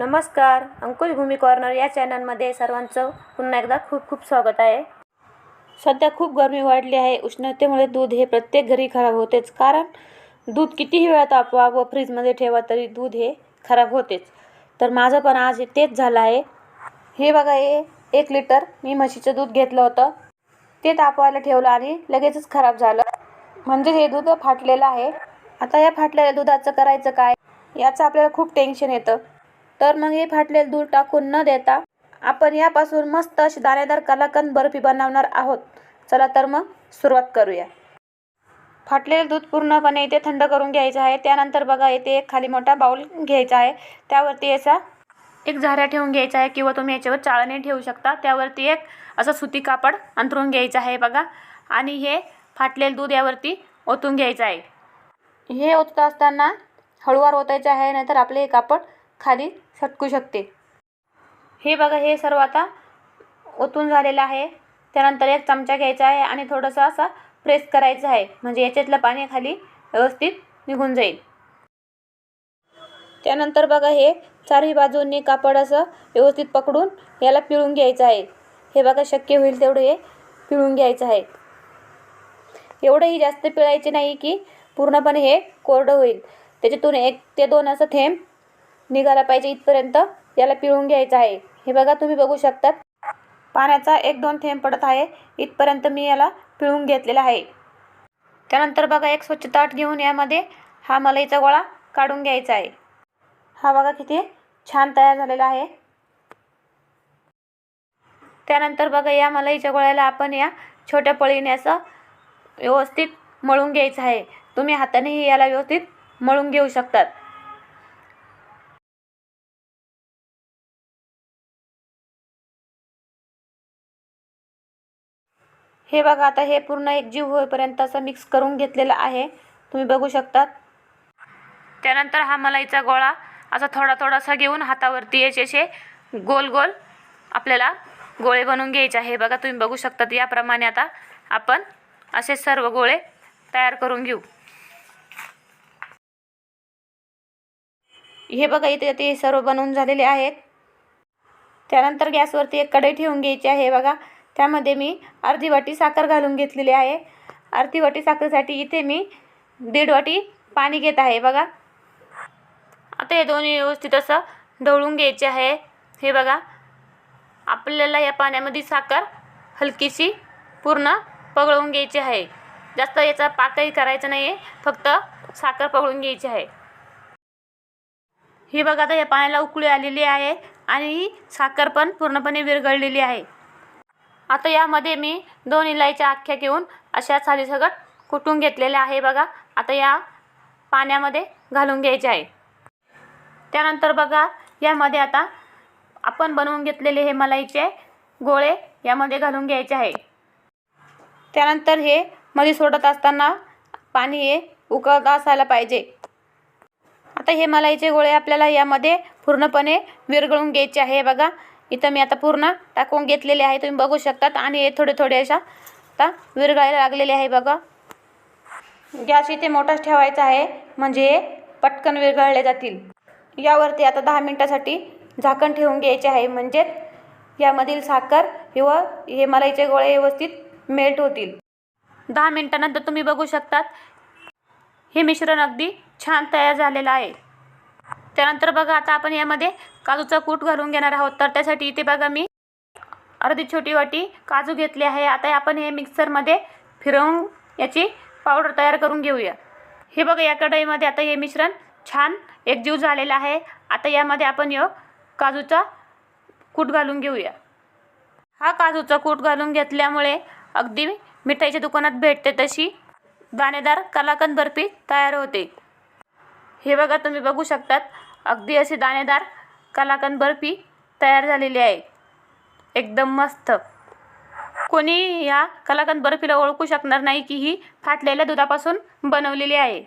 नमस्कार अंकुश भूमी कॉर्नर या चॅनलमध्ये सर्वांचं पुन्हा एकदा खूप खूप स्वागत आहे. सध्या खूप गरमी वाढली आहे. उष्णतेमुळे दूध हे प्रत्येक घरी खराब होतेच. कारण दूध कितीही वेळा तापवा व फ्रीजमध्ये ठेवा तरी दूध हे खराब होतेच. तर माझं पण आज तेच झालं आहे. हे बघा हे एक लिटर मी म्हशीचं दूध घेतलं होतं. ते तापवायला ठेवलं आणि लगेचच खराब झालं. म्हणजे हे दूध फाटलेलं आहे. आता या फाटलेल्या दुधाचं करायचं काय? याचं आपल्याला खूप टेन्शन येतं. तर मग हे फाटलेलं दूध टाकून न देता आपण यापासून मस्त अशी दाणेदार कलाकंद बर्फी बनवणार आहोत. चला तर मग सुरुवात करूया. फाटलेलं दूध पूर्णपणे इथे थंड करून घ्यायचं आहे. त्यानंतर बघा इथे एक खाली मोठा बाऊल घ्यायचा आहे. त्यावरती याचा एक झाऱ्या ठेवून घ्यायचा आहे किंवा तुम्ही याच्यावर चाळणी ठेवू शकता. त्यावरती एक असं सुती कापड अंथरून घ्यायचं आहे बघा. आणि हे फाटलेलं दूध यावरती ओतून घ्यायचं आहे. हे ओतत असताना हळूवार ओतायचं आहे नाहीतर आपले हे कापड खाली सटकू शकते. हे बघा हे सर्व आता ओतून झालेलं आहे. त्यानंतर एक चमचा घ्यायचा आहे आणि थोडंसं असं प्रेस करायचं आहे. म्हणजे याच्यातलं पाणी खाली व्यवस्थित निघून जाईल. त्यानंतर बघा हे चारही बाजूंनी कापड असं व्यवस्थित पकडून याला पिळून घ्यायचं आहे. हे बघा शक्य होईल तेवढं हे पिळून घ्यायचं आहे. एवढंही जास्त पिळायचे नाही की पूर्णपणे हे कोरडं होईल. त्याच्यातून एक ते दोन असं थेंब निघाला पाहिजे इथपर्यंत याला पिळून घ्यायचं आहे. हे बघा तुम्ही बघू शकतात. पाण्याचा एक दोन थेंब पडत आहे. इथपर्यंत मी याला पिळून घेतलेला आहे. त्यानंतर बघा एक स्वच्छ ताट घेऊन यामध्ये हा मलईचा गोळा काढून घ्यायचा आहे. हा बघा किती छान तयार झालेला आहे. त्यानंतर बघा या मलईच्या गोळ्याला आपण या छोट्या पळीने असं व्यवस्थित मळून घ्यायचं आहे. तुम्ही हातानेही याला व्यवस्थित मळून घेऊ शकतात. हे बघा आता हे पूर्ण एकजीव होईपर्यंत असं मिक्स करून घेतलेलं आहे. तुम्ही बघू शकतात. त्यानंतर हा मलाईचा गोळा. असा थोडा थोडासा घेऊन हातावरती याचे असे गोल गोल आपल्याला गोळे बनवून घ्यायचे आहे. बघा तुम्ही बघू शकतात. याप्रमाणे आता आपण असे सर्व गोळे तयार करून घेऊ. हे बघा इथे ते सर्व बनवून झालेले आहेत. त्यानंतर गॅसवरती एक कढई ठेवून घ्यायची आहे. बघा त्यामध्ये मी अर्धी वाटी साखर घालून घेतलेली आहे. अर्धी वाटी साखरेसाठी इथे मी दीड वाटी पाणी घेत आहे. बघा. आता हे दोन्ही व्यवस्थित असं ढवळून घ्यायचे आहे. हे बघा. आपल्याला या पाण्यामध्ये साखर हलकीशी पूर्ण पगळवून घ्यायची आहे. जास्त याचा पाकही करायचा नाही आहे फक्त साखर पगळून घ्यायची आहे. ही बघा आता या पाण्याला उकळी आलेली आहे आणि ही साखर पण पूर्णपणे विरघळलेली आहे. आता यामध्ये मी दोन इलायच्या अख्ख्या घेऊन अशा सालीसकट कुटून घेतलेल्या आहे बघा. आता या पाण्यामध्ये घालून घ्यायचे आहे. त्यानंतर बघा यामध्ये आता आपण बनवून घेतलेले हे मलाईचे गोळे यामध्ये घालून घ्यायचे आहे. त्यानंतर हे मध्ये सोडत असताना पाणी हे उकळत असायला पाहिजे. आता हे मलाईचे गोळे आपल्याला यामध्ये पूर्णपणे विरघळून घ्यायचे आहे बघा. इथं मी आता पूर्ण टाकून घेतलेले आहे तुम्ही बघू शकतात. आणि हे थोडे थोडे अशा आता विरघळायला लागलेले आहे बघा. गॅस इथे मोठाच ठेवायचा आहे म्हणजे पटकन विरघळले जातील. यावरती आता दहा मिनटासाठी झाकण ठेवून घ्यायचे आहे म्हणजे यामधील साखर किंवा हे मलाईचे गोळे व्यवस्थित मेल्ट होतील. दहा मिनटानंतर तुम्ही बघू शकतात हे मिश्रण अगदी छान तयार झालेलं आहे. त्यानंतर बघा आता आपण यामध्ये काजूचा कूट घालून घेणार आहोत. तर त्यासाठी इथे बघा मी अर्धी छोटी वाटी काजू घेतली आहे. आता आपण हे मिक्सरमध्ये फिरवून याची पावडर तयार करून घेऊया. हे बघा या कढईमध्ये आता हे मिश्रण छान एकजीव झालेलं आहे. आता यामध्ये आपण य काजूचा कूट घालून घेऊया. हा काजूचा कूट घालून घेतल्यामुळे अगदी मिठाईच्या दुकानात भेटते तशी दाणेदार कलाकंद बर्फी तयार होते. हे बघा तुम्ही बघू शकतात. अगदी अशी दाणेदार कलाकंद बर्फी तयार झालेली आहे. एकदम मस्त. कोणी या कलाकंद बर्फीला ओळखू शकणार नाही की ही फाटलेल्या दुधापासून बनवलेली आहे.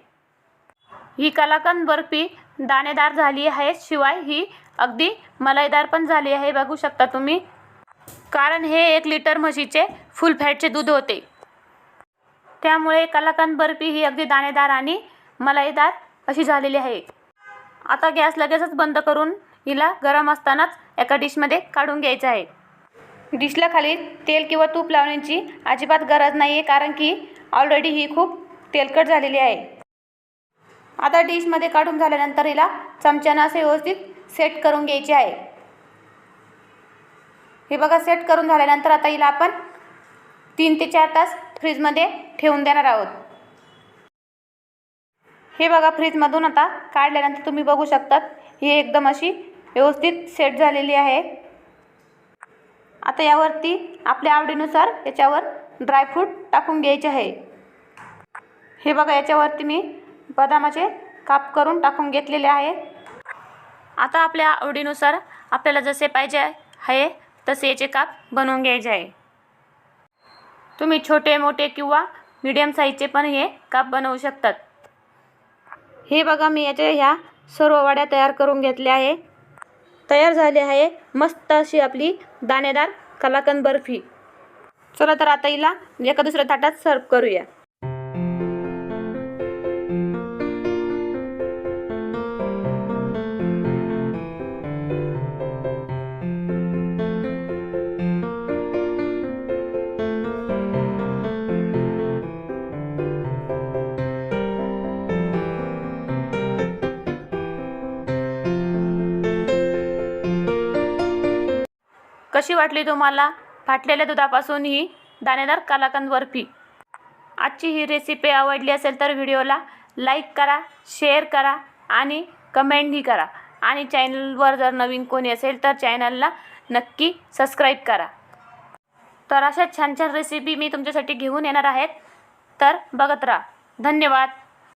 ही कलाकंद बर्फी दाणेदार झाली आहे शिवाय ही अगदी मलाईदार पण झाली आहे बघू शकता तुम्ही. कारण हे एक लिटर म्हशीचे फुल फॅटचे दूध होते. त्यामुळे कलाकंद बर्फी ही अगदी दाणेदार आणि मलाईदार अशी झालेली आहे. आता गॅस लगेचच बंद करून हिला गरम असतानाच एका डिशमध्ये काढून घ्यायचं आहे. डिशला खाली तेल किंवा तूप लावण्याची अजिबात गरज नाही आहे कारण की ऑलरेडी ही खूप तेलकट झालेली आहे. आता डिशमध्ये काढून झाल्यानंतर हिला चमच्यानं असे व्यवस्थित सेट करून घ्यायचे आहे. हे बघा सेट करून झाल्यानंतर आता हिला आपण तीन ते चार तास फ्रीजमध्ये ठेवून देणार आहोत. हे बघा फ्रीजमधून आता काढल्यानंतर तुम्ही बघू शकतात. ही एकदम अशी व्यवस्थित सेट झालेली आहे. आता यावरती आपल्या आवडीनुसार याच्यावर ड्रायफ्रूट टाकून घ्यायचे आहे. हे बघा याच्यावरती मी बदामाचे काप करून टाकून घेतलेले आहे. आता आपल्या आवडीनुसार आपल्याला जसे पाहिजे आहे तसे याचे काप बनवून घ्यायचे आहे. तुम्ही छोटे मोठे किंवा मीडियम साईजचे पण हे काप बनवू शकतात. हे बघा मी याच्या ह्या सर्व वड्या तयार करून घेतल्या आहे. तयार झाली आहे मस्त अशी आपली दाणेदार कलाकंद बर्फी. चला तर आता हिला एका दुसऱ्या ताटात सर्व करूया. कशी वाटली तुम्हाला? फाटलेल्या दुधापासून ही दाणेदार कलाकंद बर्फी आजची ही रेसिपी आवडली असेल तर व्हिडिओला लाईक करा शेअर करा आणि कमेंटही करा. आणि चॅनलवर जर नवीन कोणी असेल तर चॅनलला नक्की सबस्क्राईब करा. तर अशा छान छान रेसिपी मी तुमच्यासाठी घेऊन येणार आहेत. तर बघत राहा. धन्यवाद.